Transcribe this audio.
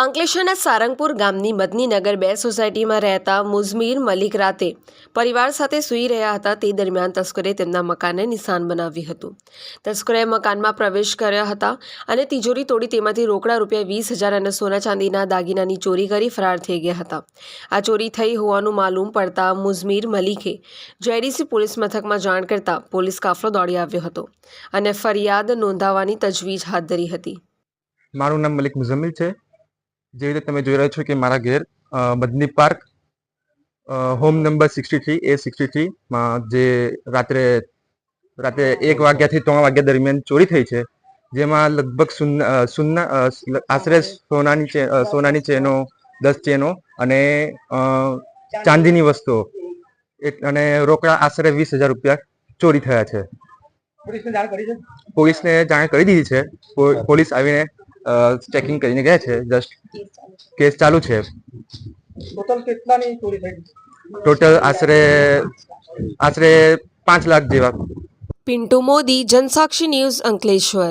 અંકલેશ્વરના સારંગપુર ગામની મદનીનગર બે સોસાયટીમાં રહેતા મુઝમીર મલિક રાતે પરિવાર સાથે સૂઈ રહ્યા હતા. તે દરમિયાન તસ્કરે તેમના મકાનને નિશાન બનાવ્યું હતું. તસ્કરોએ મકાનમાં પ્રવેશ કર્યા હતા અને તિજોરી તોડી તેમાંથી રોકડા રૂપિયા વીસ હજાર અને સોના ચાંદીના દાગીનાની ચોરી કરી ફરાર થઈ ગયા હતા. આ ચોરી થઈ હોવાનું માલુમ પડતા મુઝમીર મલિકે જેડીસી પોલીસ મથકમાં જાણ કરતા પોલીસ કાફલો દોડી આવ્યો હતો અને ફરિયાદ નોંધાવવાની તજવીજ હાથ ધરી હતી. મારું નામ મલિક મુઝમ્મિલ છે. જેવી રીતે તમે જોઈ રહ્યા છો કે મારા ઘેર બદની park home number sixty three A sixty થ્રીમાં જે રાત્રે રાત્રે એક વાગ્યાથી ત્રણ વાગ્યા દરમિયાન ચોરી થઈ છે જેમાં લગભગ સુના આશરે સોનાની સોનાની ચેનો દસ ચેનો અને ચાંદીની વસ્તુઓ. અને રોકડા આશરે વીસ હજાર રૂપિયા ચોરી થયા છે. પોલીસને જાણ કરી છે? પોલીસને જાણ કરી દીધી છે. પોલીસ આવીને ચેકિંગ કરીને ગયા છે જસ્ટ કેસ ચાલુ છે. ટોટલ કેટલાની ચોરી થઈ? ટોટલ આશરે આશરે પાંચ લાખ જેવા. પિન્ટુ મોદી જનસાક્ષી ન્યૂઝ અંકલેશ્વર.